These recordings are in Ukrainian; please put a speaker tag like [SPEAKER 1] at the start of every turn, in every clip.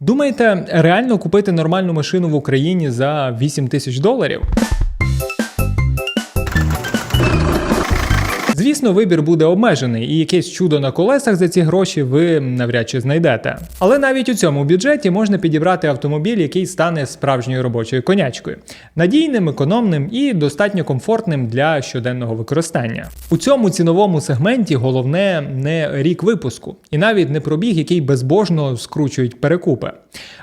[SPEAKER 1] Думаєте, реально купити нормальну машину в Україні за 8 тисяч доларів? Звісно, вибір буде обмежений, і якесь чудо на колесах за ці гроші ви навряд чи знайдете. Але навіть у цьому бюджеті можна підібрати автомобіль, який стане справжньою робочою конячкою, надійним, економним і достатньо комфортним для щоденного використання. У цьому ціновому сегменті головне не рік випуску, і навіть не пробіг, який безбожно скручують перекупи,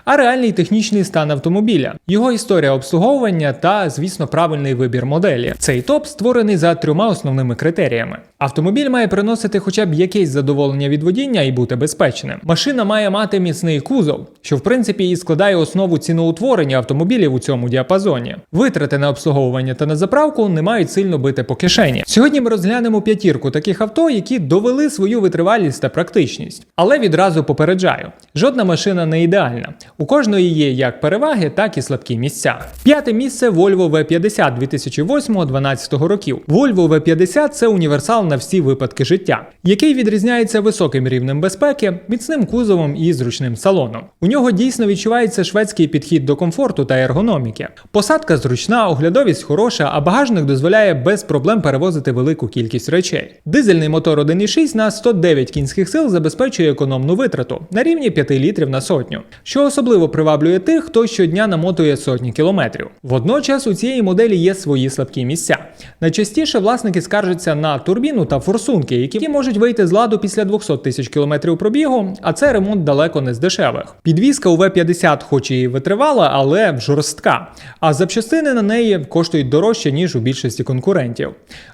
[SPEAKER 1] а реальний технічний стан автомобіля, його історія обслуговування та, звісно, правильний вибір моделі. Цей топ створений за трьома основними критеріями. Автомобіль має приносити хоча б якесь задоволення від водіння і бути безпечним. Машина має мати міцний кузов, що в принципі і складає основу ціноутворення автомобілів у цьому діапазоні. Витрати на обслуговування та на заправку не мають сильно бити по кишені. Сьогодні ми розглянемо п'ятірку таких авто, які довели свою витривалість та практичність. Але відразу попереджаю: жодна машина не ідеальна. У кожної є як переваги, так і слабкі місця. П'яте місце Volvo V50 2008-2012 років. Volvo V50 це універсал на всі випадки життя, який відрізняється високим рівнем безпеки, міцним кузовом і зручним салоном. У нього дійсно відчувається шведський підхід до комфорту та ергономіки. Посадка зручна, оглядовість хороша, а багажник дозволяє без проблем перевозити велику кількість речей. Дизельний мотор 1.6 на 109 кінських сил забезпечує економну витрату на рівні 5 літрів на сотню, що особливо приваблює тих, хто щодня намотує сотні кілометрів. Водночас у цієї моделі є свої слабкі місця. Найчастіше власники скаржаться на турбіну та форсунки, які можуть вийти з ладу після 200 тисяч кілометрів пробігу, а це ремонт далеко не з дешевих. Підвізка у V50 хоч і витривала, але жорстка. А запчастини на неї коштують дорожче, ніж у більшості конкурентів.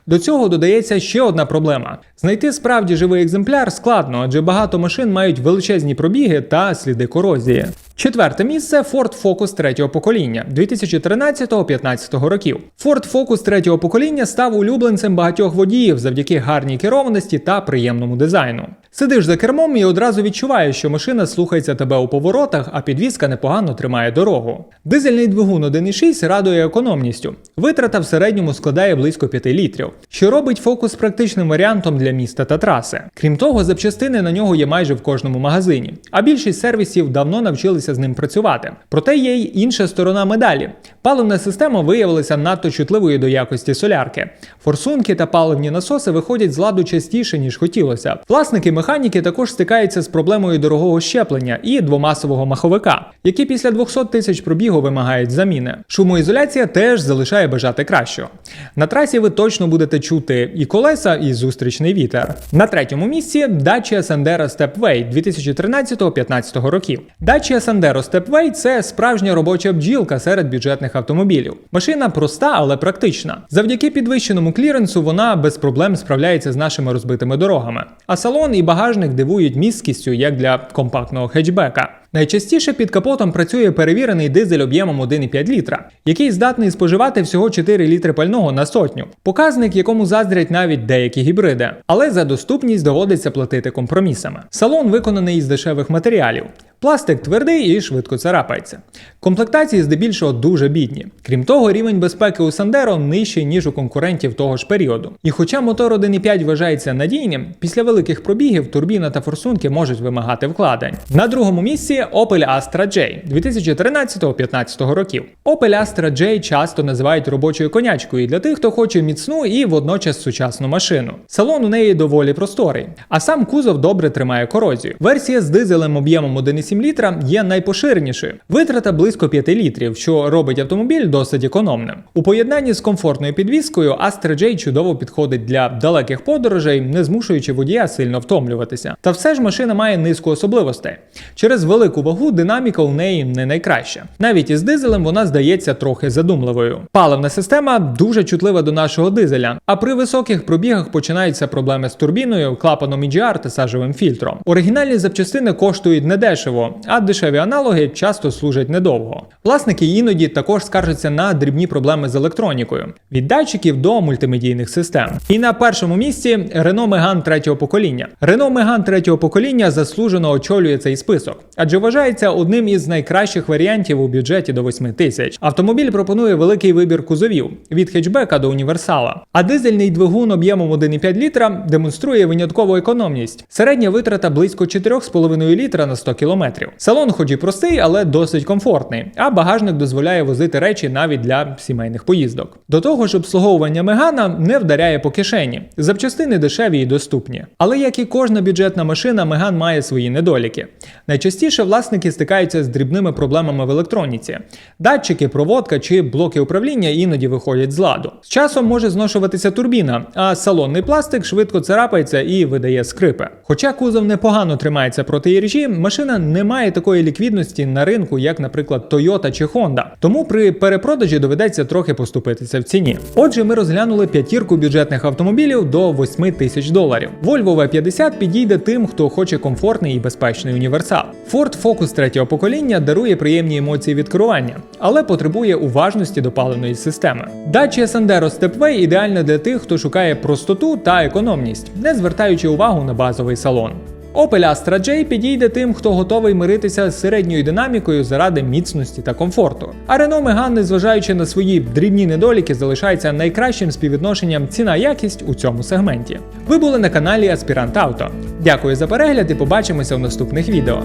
[SPEAKER 1] До цього додається ще одна проблема: знайти справді живий екземпляр складно, адже багато машин мають величезні пробіги та сліди корозії. Четверте місце Ford Focus третього покоління 2013-15 років. Ford Focus третього покоління став улюбленцем багатьох водіїв завдяки гарній керованості та приємному дизайну. Сидиш за кермом і одразу відчуваєш, що машина слухається тебе у поворотах, а підвізка непогано тримає дорогу. Дизельний двигун 1.6 радує економністю. Витрата в середньому складає близько 5 літрів, що робить фокус практичним варіантом для міста та траси. Крім того, запчастини на нього є майже в кожному магазині, а більшість сервісів давно навчилися з ним працювати. Проте є й інша сторона медалі. Паливна система виявилася надто чутливою до якості солярки. Форсунки та паливні насоси виходять з ладу частіше, ніж хотілося. Власники механіки також стикаються з проблемою дорогого щеплення і двомасового маховика, які після 200 тисяч пробігу вимагають заміни. Шумоізоляція теж залишає бажати кращого. На трасі ви точно будете чути і колеса, і зустрічний вітер. На третьому місці Dacia Sandero Stepway 2013-15 років. Dacia Sandero Stepway – це справжня робоча бджілка серед бюджетних автомобілів. Машина проста, але практична. Завдяки підвищеному кліренсу вона без проблем справляється з нашими розбитими дорогами. А салон і багажник дивують місткістю, як для компактного хетчбека. Найчастіше під капотом працює перевірений дизель об'ємом 1,5 літра, який здатний споживати всього 4 літри пального на сотню. Показник, якому заздрять навіть деякі гібриди. Але за доступність доводиться платити компромісами. Салон виконаний із дешевих матеріалів. Пластик твердий і швидко царапається. Комплектації здебільшого дуже бідні. Крім того, рівень безпеки у Сандеро нижчий, ніж у конкурентів того ж періоду. І хоча мотор 1.5 вважається надійним, після великих пробігів турбіна та форсунки можуть вимагати вкладень. На другому місці Opel Astra J 2013-15 років. Opel Astra J часто називають робочою конячкою для тих, хто хоче міцну і водночас сучасну машину. Салон у неї доволі просторий, а сам кузов добре тримає корозію. Версія з дизелем об'ємом 1,7 літра є найпоширенішою. Витрата близько 5 літрів, що робить автомобіль досить економним. У поєднанні з комфортною підвіскою Astra J чудово підходить для далеких подорожей, не змушуючи водія сильно втомлюватися. Та все ж машина має низку особливостей. Через велику вагу динаміка у неї не найкраща. Навіть із дизелем вона здається трохи задумливою. Паливна система дуже чутлива до нашого дизеля, а при високих пробігах починаються проблеми з турбіною, клапаном EGR та сажевим фільтром. Оригінальні запчастини коштують недешево, а дешеві аналоги часто служать недовго. Власники іноді також скаржаться на дрібні проблеми з електронікою від датчиків до мультимедійних систем. І на першому місці Renault Megane третього покоління. Renault Megane третього покоління заслужено очолює цей список, адже вважається одним із найкращих варіантів у бюджеті до 8 тисяч. Автомобіль пропонує великий вибір кузовів від хетчбека до універсала. А дизельний двигун об'ємом 1,5 літра демонструє виняткову економність. Середня витрата близько 4,5 літра на 100 кілометрів. Салон, хоч і простий, але досить комфортний. А багажник дозволяє возити речі навіть для сімейних поїздок. До того ж, обслуговування Мегана не вдаряє по кишені. Запчастини дешеві і доступні. Але як і кожна бюджетна машина, Меган має свої недоліки. Найчастіше власники стикаються з дрібними проблемами в електроніці. Датчики, проводка чи блоки управління іноді виходять з ладу. З часом може зношуватися турбіна, а салонний пластик швидко царапається і видає скрипи. Хоча кузов непогано тримається проти іржі, машина не має такої ліквідності на ринку, як, наприклад, Toyota чи Honda. Тому при перепродажі доведеться трохи поступитися в ціні. Отже, ми розглянули п'ятірку бюджетних автомобілів до 8 тисяч доларів. Volvo V50 підійде тим, хто хоче комфортний і безпечний універсал. Ford Focus третього покоління дарує приємні емоції від керування, але потребує уважності до паливної системи. Dacia Sandero Stepway ідеальна для тих, хто шукає простоту та економність, не звертаючи увагу на базовий салон. Opel Astra J підійде тим, хто готовий миритися з середньою динамікою заради міцності та комфорту. А Renault Megane, незважаючи на свої дрібні недоліки, залишається найкращим співвідношенням ціна-якість у цьому сегменті. Ви були на каналі Aspirant Auto. Дякую за перегляд і побачимося у наступних відео.